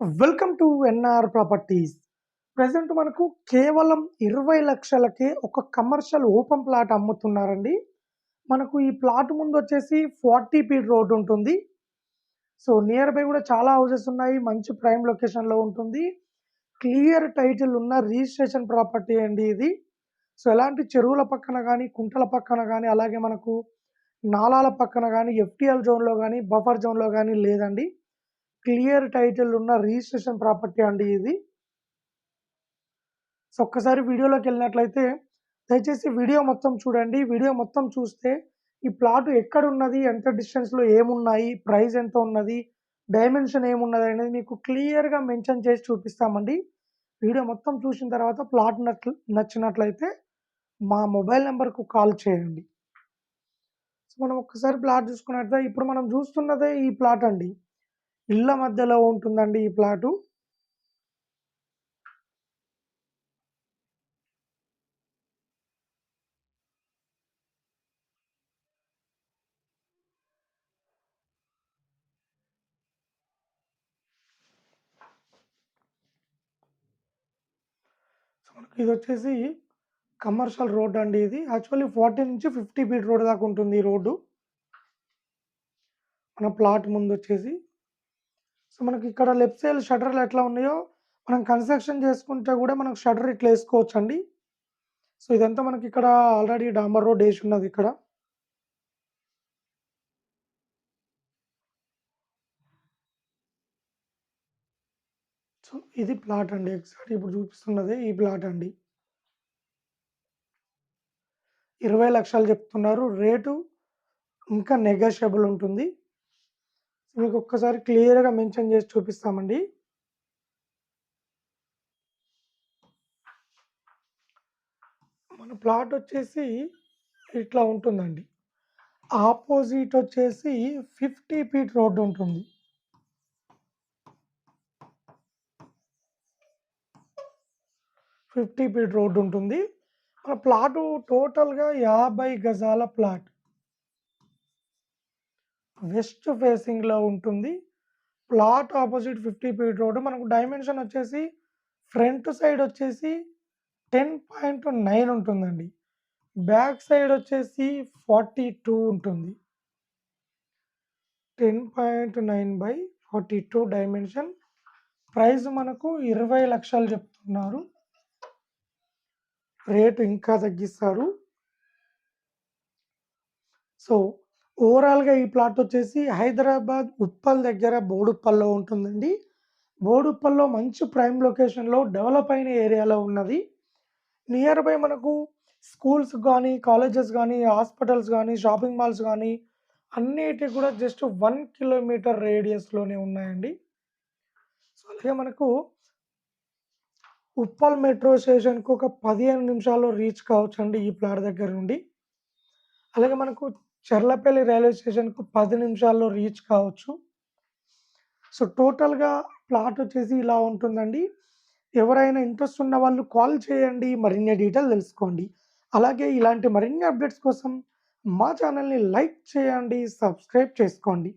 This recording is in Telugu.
Welcome to NR properties. Present మనకు కేవలం ఇరవై లక్షలకే ఒక కమర్షియల్ ఓపెన్ ప్లాట్ అమ్ముతున్నారండి. మనకు ఈ ప్లాట్ ముందు వచ్చేసి ఫార్టీ ఫీట్ రోడ్ ఉంటుంది. సో నియర్ బై కూడా చాలా హౌసెస్ ఉన్నాయి. మంచి ప్రైమ్ లొకేషన్లో ఉంటుంది. క్లియర్ టైటిల్ ఉన్న రిజిస్ట్రేషన్ ప్రాపర్టీ అండి ఇది. సో ఎలాంటి చెరువుల పక్కన కానీ కుంటల పక్కన కానీ అలాగే మనకు నాలాల పక్కన కానీ ఎఫ్టీఎల్ జోన్లో కానీ బఫర్ జోన్లో కానీ లేదండి. క్లియర్ టైటిల్ ఉన్న రిజిస్ట్రేషన్ ప్రాపర్టీ అండి ఇది. సో ఒక్కసారి వీడియోలోకి వెళ్ళినట్లయితే దయచేసి వీడియో మొత్తం చూడండి. వీడియో మొత్తం చూస్తే ఈ ప్లాట్ ఎక్కడ ఉన్నది? ఎంత డిస్టెన్స్లో ఏమున్నాయి? ప్రైస్ ఎంత ఉన్నది? డైమెన్షన్ ఏమున్నది అనేది మీకు క్లియర్గా మెన్షన్ చేసి చూపిస్తామండి. వీడియో మొత్తం చూసిన తర్వాత ప్లాట్ నచ్చినట్లయితే మా మొబైల్ నెంబర్కు కాల్ చేయండి. సో మనం ఒక్కసారి ప్లాట్ చూసుకున్నట్లయితే ఇప్పుడు మనం చూస్తున్నదే ఈ ప్లాట్ అండి. ఇళ్ళ మధ్యలో ఉంటుందండి ఈ ప్లాటు. సో మనకి ఇది వచ్చేసి కమర్షియల్ రోడ్ అండి ఇది. యాక్చువల్లీ ఫార్టీ నుంచి ఫిఫ్టీ ఫీట్ రోడ్ దాకా ఉంటుంది ఈ రోడ్డు. మన ప్లాట్ ముందు వచ్చేసి సో మనకి ఇక్కడ లెఫ్ట్ సైడ్ షటర్లు ఎట్లా ఉన్నాయో మనం కన్స్ట్రక్షన్ చేసుకుంటే కూడా మనకు షటర్ ఇట్లా వేసుకోవచ్చు అండి సో ఇదంతా మనకి ఇక్కడ ఆల్రెడీ డాంబర్ రోడ్ వేసి ఉన్నది ఇక్కడ. సో ఇది ప్లాట్ అండి. ఎగ్జాక్ట్ ఇప్పుడు చూపిస్తున్నది ఈ ప్లాట్ అండి. ఇరవై లక్షలు చెప్తున్నారు. రేటు ఇంకా నెగోషియబుల్ ఉంటుంది. మీకు ఒక్కసారి క్లియర్గా మెన్షన్ చేసి చూపిస్తామండి. మన ప్లాట్ వచ్చేసి ఇట్లా ఉంటుందండి. ఆపోజిట్ వచ్చేసి ఫిఫ్టీ ఫీట్ రోడ్డు ఉంటుంది. ఫిఫ్టీ ఫీట్ రోడ్డు ఉంటుంది. మన ప్లాటు టోటల్గా యాభై గజాల ప్లాట్. వెస్ట్ ఫేసింగ్లో ఉంటుంది. Plot opposite fifty feet road. మనకు డైమెన్షన్ వచ్చేసి ఫ్రంట్ సైడ్ వచ్చేసి టెన్ పాయింట్ నైన్ ఉంటుందండి. బ్యాక్ సైడ్ వచ్చేసి ఫార్టీ టూ ఉంటుంది. Ten point nine by forty two dimension. Price మనకు ఇరవై లక్షలు చెప్తున్నారు. రేటు ఇంకా తగ్గిస్తారు. సో ఓవరాల్గా ఈ ప్లాట్ వచ్చేసి హైదరాబాద్ ఉప్పల్ దగ్గర బోడుప్పల్లో ఉంటుందండి. బోడుప్పల్లో మంచి ప్రైమ్ లొకేషన్లో డెవలప్ అయిన ఏరియాలో ఉన్నది. నియర్ బై మనకు స్కూల్స్ కానీ కాలేజెస్ కానీ హాస్పిటల్స్ కానీ షాపింగ్ మాల్స్ కానీ అన్నిటి కూడా జస్ట్ వన్ కిలోమీటర్ రేడియస్లోనే ఉన్నాయండి. సో అలాగే మనకు ఉప్పల్ మెట్రో స్టేషన్కి ఒక పదిహేను నిమిషాల్లో రీచ్ కావచ్చు అండి ఈ ప్లాట్ దగ్గర నుండి. అలాగే మనకు చెర్లపల్లి రైల్వే స్టేషన్కు పది నిమిషాల్లో రీచ్ కావచ్చు. సో టోటల్గా ప్లాట్ వచ్చేసి ఇలా ఉంటుందండి. ఎవరైనా ఇంట్రెస్ట్ ఉన్న వాళ్ళు కాల్ చేయండి మరిన్ని డీటెయిల్ తెలుసుకోండి. అలాగే ఇలాంటి మరిన్ని అప్డేట్స్ కోసం మా ఛానల్ని లైక్ చేయండి సబ్స్క్రైబ్ చేసుకోండి.